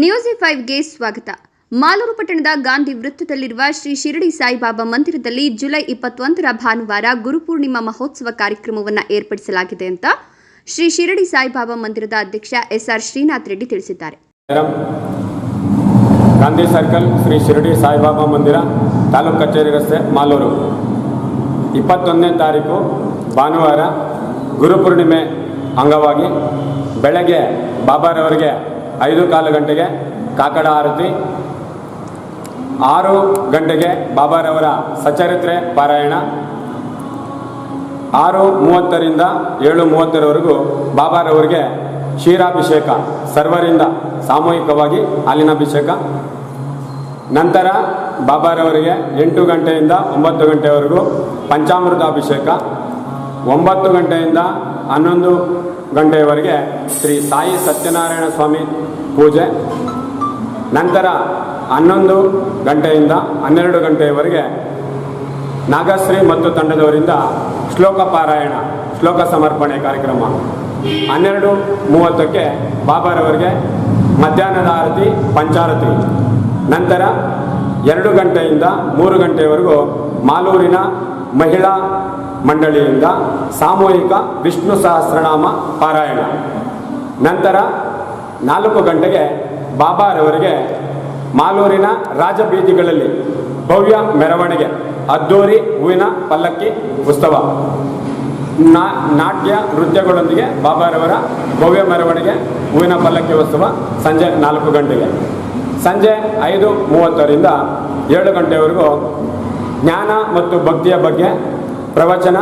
News ಫೈವ್ಗೆ ಸ್ವಾಗತ. ಮಾಲೂರು ಪಟ್ಟಣದ ಗಾಂಧಿ ವೃತ್ತದಲ್ಲಿರುವ ಶ್ರೀ ಶಿರಡಿ ಸಾಯಿಬಾಬಾ ಮಂದಿರದಲ್ಲಿ ಜುಲೈ ಇಪ್ಪತ್ತೊಂದರ ಭಾನುವಾರ ಗುರುಪೂರ್ಣಿಮಾ ಮಹೋತ್ಸವ ಕಾರ್ಯಕ್ರಮವನ್ನು ಏರ್ಪಡಿಸಲಾಗಿದೆ ಅಂತ ಶ್ರೀ ಶಿರಡಿ ಸಾಯಿಬಾಬಾ ಮಂದಿರದ ಅಧ್ಯಕ್ಷ ಎಸ್ಆರ್ ಶ್ರೀನಾಥ್ ರೆಡ್ಡಿ ತಿಳಿಸಿದ್ದಾರೆ. ಗಾಂಧಿ ಸರ್ಕಲ್ ಶ್ರೀ ಶಿರಡಿ ಸಾಯಿಬಾಬಾ ಮಂದಿರ ತಾಲೂಕು ಕಚೇರಿ ರಸ್ತೆ ಮಾಲೂರು. ಇಪ್ಪತ್ತೊಂದನೇ ತಾರೀಕು ಭಾನುವಾರ ಗುರುಪೂರ್ಣಿಮೆ ಅಂಗವಾಗಿ ಬೆಳಗ್ಗೆ ಬಾಬಾರವರಿಗೆ ಐದು ಕಾಲು ಗಂಟೆಗೆ ಕಾಕಡ ಆರತಿ, ಆರು ಗಂಟೆಗೆ ಬಾಬಾರವರ ಸಚರಿತ್ರೆ ಪಾರಾಯಣ, ಆರು ಮೂವತ್ತರಿಂದ ಏಳು ಮೂವತ್ತರವರೆಗೂ ಬಾಬಾರವರಿಗೆ ಕ್ಷೀರಾಭಿಷೇಕ, ಸರ್ವರಿಂದ ಸಾಮೂಹಿಕವಾಗಿ ಹಾಲಿನಾಭಿಷೇಕ. ನಂತರ ಬಾಬಾರವರಿಗೆ ಎಂಟು ಗಂಟೆಯಿಂದ ಒಂಬತ್ತು ಗಂಟೆವರೆಗೂ ಪಂಚಾಮೃತ ಅಭಿಷೇಕ ಒಂಬತ್ತು ಗಂಟೆಯಿಂದ ಹನ್ನೊಂದು ಗಂಟೆಯವರೆಗೆ ಶ್ರೀ ಸಾಯಿ ಸತ್ಯನಾರಾಯಣ ಸ್ವಾಮಿ ಪೂಜೆ. ನಂತರ ಹನ್ನೊಂದು ಗಂಟೆಯಿಂದ ಹನ್ನೆರಡು ಗಂಟೆಯವರೆಗೆ ನಾಗಶ್ರೀ ಮತ್ತು ತಂಡದವರಿಂದ ಶ್ಲೋಕ ಪಾರಾಯಣ, ಶ್ಲೋಕ ಸಮರ್ಪಣೆ ಕಾರ್ಯಕ್ರಮ. ಹನ್ನೆರಡು ಮೂವತ್ತಕ್ಕೆ ಬಾಬಾರವರಿಗೆ ಮಧ್ಯಾಹ್ನದ ಆರತಿ, ಪಂಚಾರತಿ. ನಂತರ ಎರಡು ಗಂಟೆಯಿಂದ ಮೂರು ಗಂಟೆಯವರೆಗೂ ಮಾಲೂರಿನ ಮಹಿಳಾ ಮಂಡಳಿಯಿಂದ ಸಾಮೂಹಿಕ ವಿಷ್ಣು ಸಹಸ್ರನಾಮ ಪಾರಾಯಣ. ನಂತರ ನಾಲ್ಕು ಗಂಟೆಗೆ ಬಾಬಾರವರಿಗೆ ಮಾಲೂರಿನ ರಾಜಬೀದಿಗಳಲ್ಲಿ ಭವ್ಯ ಮೆರವಣಿಗೆ, ಅದ್ದೂರಿ ಹೂವಿನ ಪಲ್ಲಕ್ಕಿ ಉತ್ಸವ. ನಾ, ನಾಟ್ಯ ನೃತ್ಯಗಳೊಂದಿಗೆ ಬಾಬಾರವರ ಭವ್ಯ ಮೆರವಣಿಗೆ, ಹೂವಿನ ಪಲ್ಲಕ್ಕಿ ಉತ್ಸವ ಸಂಜೆ ನಾಲ್ಕು ಗಂಟೆಗೆ. ಸಂಜೆ ಐದು ಮೂವತ್ತರಿಂದ ಏಳು ಗಂಟೆವರೆಗೂ ಜ್ಞಾನ ಮತ್ತು ಭಕ್ತಿಯ ಬಗ್ಗೆ ಪ್ರವಚನ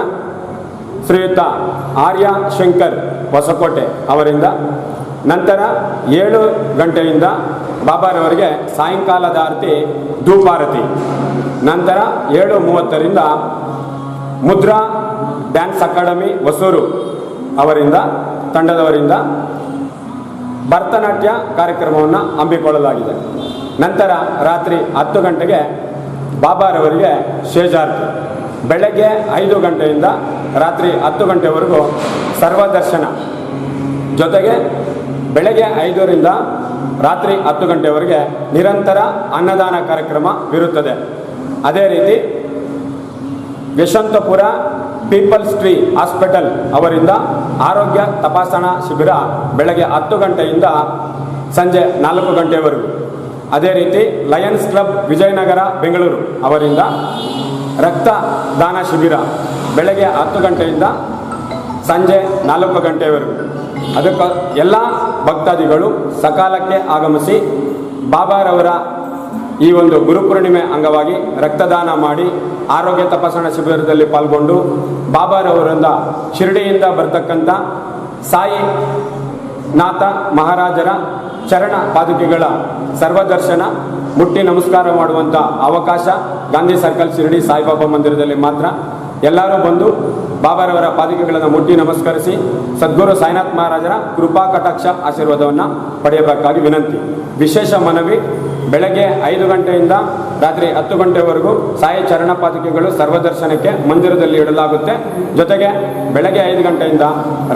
ಶ್ರೀಯುತ ಆರ್ಯ ಶಂಕರ್ ಹೊಸಕೋಟೆ ಅವರಿಂದ ನಂತರ ಏಳು ಗಂಟೆಯಿಂದ ಬಾಬಾರವರಿಗೆ ಸಾಯಂಕಾಲದ ಆರತಿ ಧೂಪಾರತಿ. ನಂತರ ಏಳು ಮೂವತ್ತರಿಂದ ಮುದ್ರಾ ಡ್ಯಾನ್ಸ್ ಅಕಾಡೆಮಿ ಹೊಸೂರು ಅವರಿಂದ ತಂಡದವರಿಂದ ಭರತನಾಟ್ಯ ಕಾರ್ಯಕ್ರಮವನ್ನು ಹಮ್ಮಿಕೊಳ್ಳಲಾಗಿದೆ. ನಂತರ ರಾತ್ರಿ ಹತ್ತು ಗಂಟೆಗೆ ಬಾಬಾರವರಿಗೆ ಶೇಜಾರ್ತಿ. ಬೆಳಗ್ಗೆ ಐದು ಗಂಟೆಯಿಂದ ರಾತ್ರಿ ಹತ್ತು ಗಂಟೆವರೆಗೂ ಸರ್ವದರ್ಶನ. ಜೊತೆಗೆ ಬೆಳಗ್ಗೆ ಐದರಿಂದ ರಾತ್ರಿ ಹತ್ತು ಗಂಟೆವರೆಗೆ ನಿರಂತರ ಅನ್ನದಾನ ಕಾರ್ಯಕ್ರಮ ಇರುತ್ತದೆ. ಅದೇ ರೀತಿ ಯಶವಂತಪುರ ಪೀಪಲ್ಸ್ ಟ್ರೀ ಹಾಸ್ಪಿಟಲ್ ಅವರಿಂದ ಆರೋಗ್ಯ ತಪಾಸಣಾ ಶಿಬಿರ ಬೆಳಗ್ಗೆ ಹತ್ತು ಗಂಟೆಯಿಂದ ಸಂಜೆ ನಾಲ್ಕು ಗಂಟೆವರೆಗೂ. ಅದೇ ರೀತಿ ಲಯನ್ಸ್ ಕ್ಲಬ್ ವಿಜಯನಗರ ಬೆಂಗಳೂರು ಅವರಿಂದ ರಕ್ತದಾನ ಶಿಬಿರ ಬೆಳಗ್ಗೆ ಹತ್ತು ಗಂಟೆಯಿಂದ ಸಂಜೆ ನಾಲ್ಕು ಗಂಟೆವರೆಗೂ. ಅದಕ್ಕೆ ಎಲ್ಲ ಭಕ್ತಾದಿಗಳು ಸಕಾಲಕ್ಕೆ ಆಗಮಿಸಿ ಬಾಬಾರವರ ಈ ಒಂದು ಗುರುಪೂರ್ಣಿಮೆ ಅಂಗವಾಗಿ ರಕ್ತದಾನ ಮಾಡಿ ಆರೋಗ್ಯ ತಪಾಸಣಾ ಶಿಬಿರದಲ್ಲಿ ಪಾಲ್ಗೊಂಡು ಬಾಬಾರವರಿಂದ ಶಿರಡಿಯಿಂದ ಬರ್ತಕ್ಕಂಥ ಸಾಯಿ ನಾಥ ಮಹಾರಾಜರ ಚರಣ ಪಾದುಕೆಗಳ ಸರ್ವದರ್ಶನ ಮುಟ್ಟಿ ನಮಸ್ಕಾರ ಮಾಡುವಂಥ ಅವಕಾಶ ಗಾಂಧಿ ಸರ್ಕಲ್ ಶಿರಡಿ ಸಾಯಿಬಾಬಾ ಮಂದಿರದಲ್ಲಿ ಮಾತ್ರ. ಎಲ್ಲರೂ ಬಂದು ಬಾಬಾರವರ ಪಾದಿಕೆಗಳನ್ನು ಮುಟ್ಟಿ ನಮಸ್ಕರಿಸಿ ಸದ್ಗುರು ಸಾಯಿನಾಥ್ ಮಹಾರಾಜರ ಕೃಪಾ ಕಟಾಕ್ಷ ಆಶೀರ್ವಾದವನ್ನು ಪಡೆಯಬೇಕಾಗಿ ವಿನಂತಿ. ವಿಶೇಷ ಮನವಿ, ಬೆಳಗ್ಗೆ ಐದು ಗಂಟೆಯಿಂದ ರಾತ್ರಿ ಹತ್ತು ಗಂಟೆವರೆಗೂ ಸಾಯಿ ಚರಣ ಪಾದಿಕೆಗಳು ಸರ್ವದರ್ಶನಕ್ಕೆ ಮಂದಿರದಲ್ಲಿ ಇಡಲಾಗುತ್ತೆ. ಜೊತೆಗೆ ಬೆಳಗ್ಗೆ ಐದು ಗಂಟೆಯಿಂದ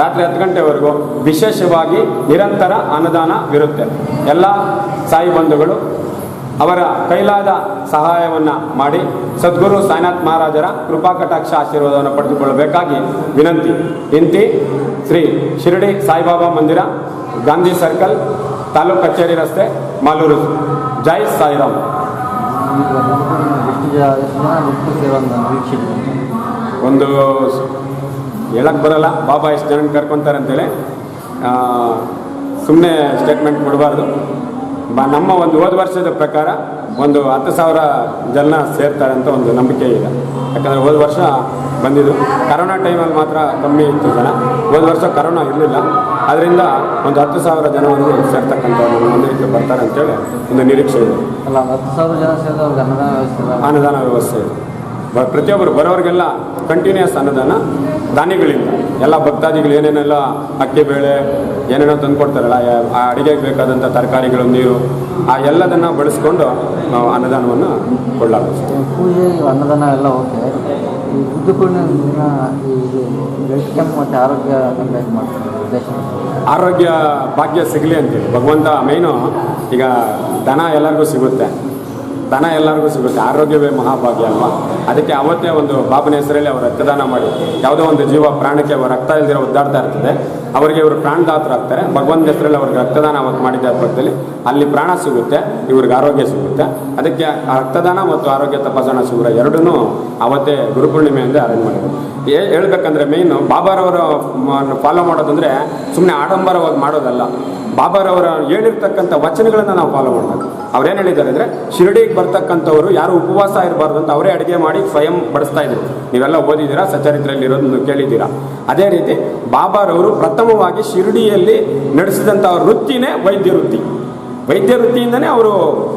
ರಾತ್ರಿ ಹತ್ತು ಗಂಟೆವರೆಗೂ ವಿಶೇಷವಾಗಿ ನಿರಂತರ ಅನುದಾನವಿರುತ್ತೆ ಎಲ್ಲ ಸಾಯಿ ಬಂಧುಗಳು ಅವರ ಕೈಲಾದ ಸಹಾಯವನ್ನು ಮಾಡಿ ಸದ್ಗುರು ಸಾಯಿನಾಥ್ ಮಹಾರಾಜರ ಕೃಪಾ ಕಟಾಕ್ಷ ಆಶೀರ್ವಾದವನ್ನು ಪಡೆದುಕೊಳ್ಳಬೇಕಾಗಿ ವಿನಂತಿ. ಇಂತಿ ಶ್ರೀ ಶಿರಡಿ ಸಾಯಿಬಾಬಾ ಮಂದಿರ, ಗಾಂಧಿ ಸರ್ಕಲ್, ತಾಲೂಕು ಕಚೇರಿ ರಸ್ತೆ, ಮಾಲೂರು. ಜೈ ಸಾಯಿರಾಮ್. ಒಂದು ಹೇಳಕ್ ಬರಲ್ಲ, ಬಾಬಾ ಎಷ್ಟು ಜನ ಕರ್ಕೊತಾರೆ ಅಂತೇಳಿ ಸುಮ್ಮನೆ ಸ್ಟೇಟ್ಮೆಂಟ್ ಕೊಡಬಾರ್ದು ನಮ್ಮ ಒಂದು ಹೋದ ವರ್ಷದ ಪ್ರಕಾರ ಒಂದು ಹತ್ತು ಸಾವಿರ ಜನ ಸೇರ್ತಾರೆ ಅಂತ ಒಂದು ನಂಬಿಕೆ ಇದೆ. ಯಾಕಂದರೆ ಹೋದ ವರ್ಷ ಬಂದಿದ್ದು ಕರೋನಾ ಟೈಮಲ್ಲಿ ಮಾತ್ರ ಕಮ್ಮಿ ಇತ್ತು ಜನ. ಹೋದ ವರ್ಷ ಕರೋನಾ ಇರಲಿಲ್ಲ. ಅದರಿಂದ ಒಂದು ಹತ್ತು ಸಾವಿರ ಜನವನ್ನು ಸೇರ್ತಕ್ಕಂಥ ಒಂದು ಮಂದಿರಕ್ಕೆ ಬರ್ತಾರೆ ಅಂತೇಳಿ ಒಂದು ನಿರೀಕ್ಷೆ ಇದೆ. ಅಲ್ಲ ಹತ್ತು ಸಾವಿರ ಜನ ಸೇರಿದ ಅನುದಾನ ವ್ಯವಸ್ಥೆ ಅನುದಾನ ವ್ಯವಸ್ಥೆ ಇದೆ. ಪ್ರತಿಯೊಬ್ಬರು ಬರೋರಿಗೆಲ್ಲ ಕಂಟಿನ್ಯೂಸ್ ಅನ್ನದಾನ ದಾನಿಗಳಿಂದ. ಎಲ್ಲ ಭಕ್ತಾದಿಗಳು ಏನೇನೆಲ್ಲ ಅಕ್ಕಿ ಬೇಳೆ ಏನೇನೋ ತಂದು ಕೊಡ್ತಾರಲ್ಲ ಆ ಅಡುಗೆಗೆ ಬೇಕಾದಂಥ ತರಕಾರಿಗಳು ನೀರು ಆ ಎಲ್ಲದನ್ನು ಬಳಸ್ಕೊಂಡು ನಾವು ಅನ್ನದಾನವನ್ನು ಕೊಳ್ಳಾಗುತ್ತೆ ಈ ಪೂಜೆ ಅನ್ನದಾನ ಎಲ್ಲ ಓಕೆ. ಈ ಕ್ಯಾಂಪ್ ಮತ್ತು ಆರೋಗ್ಯ ಆರೋಗ್ಯ ಭಾಗ್ಯ ಸಿಗಲಿ ಅಂತೇಳಿ. ಭಗವಂತ ಮೇನು ಈಗ ದನ ಎಲ್ಲರಿಗೂ ಸಿಗುತ್ತೆ. ದನ ಎಲ್ಲರಿಗೂ ಸಿಗುತ್ತೆ. ಆರೋಗ್ಯವೇ ಮಹಾಭಾಗ್ಯ ಅಲ್ವಾ? ಅದಕ್ಕೆ ಅವತ್ತೇ ಒಂದು ಬಾಬನ ಹೆಸರಲ್ಲಿ ಅವರು ರಕ್ತದಾನ ಮಾಡಿ, ಯಾವುದೋ ಒಂದು ಜೀವ ಪ್ರಾಣಕ್ಕೆ ಅವರು ರಕ್ತ ಇಲ್ದಿರೋ ಒದ್ದಾಡ್ತಾ ಇರ್ತದೆ, ಅವರಿಗೆ ಇವರು ಪ್ರಾಣದಾತರಾಗ್ತಾರೆ ಭಗವಂತ ಹೆಸರಲ್ಲಿ ಅವ್ರಿಗೆ ರಕ್ತದಾನ ಅವತ್ತು ಮಾಡಿದ್ದ ಅರ್ಥದಲ್ಲಿ ಅಲ್ಲಿ ಪ್ರಾಣ ಸಿಗುತ್ತೆ, ಇವ್ರಿಗೆ ಆರೋಗ್ಯ ಸಿಗುತ್ತೆ. ಅದಕ್ಕೆ ರಕ್ತದಾನ ಮತ್ತು ಆರೋಗ್ಯ ತಪಾಸಣಾ ಶಿಬಿರ ಎರಡೂ ಅವತ್ತೇ ಗುರುಪೂರ್ಣಿಮೆಯಿಂದ ಅರೇಂಜ್ ಮಾಡಿದ್ರು. ಹೇಳ್ಬೇಕಂದ್ರೆ ಮೇಯ್ನು ಬಾಬಾರವರು ಫಾಲೋ ಮಾಡೋದಂದರೆ ಸುಮ್ಮನೆ ಆಡಂಬರವಾಗಿ ಮಾಡೋದಲ್ಲ. ಬಾಬಾರವರ ಹೇಳಿರ್ತಕ್ಕಂಥ ವಚನಗಳನ್ನು ನಾವು ಫಾಲೋ ಮಾಡಬೇಕು. ಅವ್ರೇನು ಹೇಳಿದ್ದಾರೆ ಅಂದರೆ, ಶಿರಡಿಗೆ ಬರ್ತಕ್ಕಂಥವ್ರು ಯಾರು ಉಪವಾಸ ಇರಬಾರ್ದು ಅಂತ ಅವರೇ ಅಡುಗೆ ಮಾಡಿ ಸ್ವಯಂ ಬಡಿಸ್ತಾ ಇದ್ರು. ನೀವೆಲ್ಲ ಓದಿದ್ದೀರಾ ಸಚರಿತ್ರೆಯಲ್ಲಿ ಇರೋದನ್ನು ಕೇಳಿದ್ದೀರಾ? ಅದೇ ರೀತಿ ಬಾಬಾರವರು ಪ್ರಥಮವಾಗಿ ಶಿರಡಿಯಲ್ಲಿ ನಡೆಸಿದಂಥ ವೃತ್ತಿನೇ ವೈದ್ಯ ವೃತ್ತಿ. ವೈದ್ಯ ವೃತ್ತಿಯಿಂದನೇ ಅವರು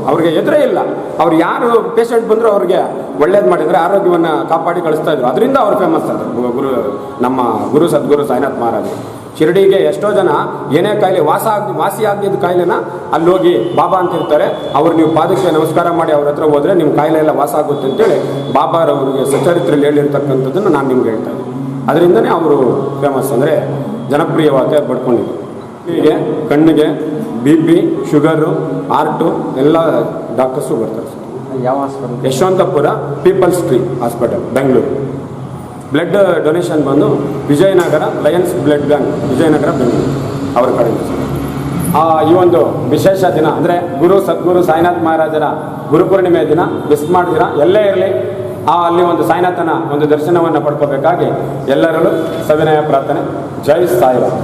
ಅವ್ರಿಗೆ ಎದುರೇ ಇಲ್ಲ. ಅವ್ರು ಯಾರು ಪೇಷಂಟ್ ಬಂದರೂ ಅವ್ರಿಗೆ ಒಳ್ಳೇದು ಮಾಡಿದರೆ ಆರೋಗ್ಯವನ್ನು ಕಾಪಾಡಿ ಕಳಿಸ್ತಾ ಇದ್ರು. ಅದರಿಂದ ಅವ್ರು ಫೇಮಸ್ ಆದರು. ಗುರು, ನಮ್ಮ ಗುರು ಸದ್ಗುರು ಸಾಯಿನಾಥ್ ಮಹಾರಾಜರು. ಶಿರಡಿಗೆ ಎಷ್ಟೋ ಜನ ಏನೇ ಕಾಯಿಲೆ ವಾಸ ಆಗಿ ವಾಸಿ ಆಗಿದ್ದ ಕಾಯಿಲೆನ ಅಲ್ಲಿ ಹೋಗಿ ಬಾಬಾ ಅಂತ ಇರ್ತಾರೆ. ಅವ್ರು ನೀವು ಪಾದಕ್ಕೆ ನಮಸ್ಕಾರ ಮಾಡಿ ಅವ್ರ ಹತ್ರ ಹೋದ್ರೆ ನಿಮ್ಮ ಕಾಯಿಲೆ ಎಲ್ಲ ವಾಸ ಆಗುತ್ತೆ ಅಂತೇಳಿ ಬಾಬಾರವರಿಗೆ ಸಚರಿತ್ರೆಯಲ್ಲಿ ಹೇಳಿರ್ತಕ್ಕಂಥದ್ದನ್ನು ನಾನು ನಿಮ್ಗೆ ಹೇಳ್ತಾ ಇದ್ದೀನಿ. ಅದರಿಂದನೇ ಅವರು ಫೇಮಸ್ ಅಂದರೆ ಜನಪ್ರಿಯವಾದ ಪಡ್ಕೊಂಡಿದ್ರು ಹೀಗೆ ಕಣ್ಣಿಗೆ ಬಿ ಪಿ ಶುಗರು ಆರ್ಟು ಎಲ್ಲ ಡಾಕ್ಟರ್ಸು ಬರ್ತಾರೆ. ಸರ್ ಯಾವ hospital Yeshwanthpur people's tree hospital Bengaluru blood donation ಬಂದು Vijayanagar lions blood bank Vijayanagar Bengaluru ಅವರ ಕಡೆಯಿಂದ. ಆ, ಈ ಒಂದು ವಿಶೇಷ ದಿನ ಅಂದರೆ ಗುರು ಸದ್ಗುರು ಸಾಯಿನಾಥ್ ಮಹಾರಾಜರ ಗುರುಪೂರ್ಣಿಮೆ ದಿನ ಮಿಸ್ ಮಾಡಿದಿರ ಎಲ್ಲೇ ಇರಲಿ. ಆ ಅಲ್ಲಿ ಒಂದು ಸಾಯಿನಾಥನ ಒಂದು ದರ್ಶನವನ್ನು ಪಡ್ಕೋಬೇಕಾಗಿ ಎಲ್ಲರಲ್ಲೂ ಸವಿನಯ ಪ್ರಾರ್ಥನೆ. ಜೈ ಸಾಯಿರಾಮ್.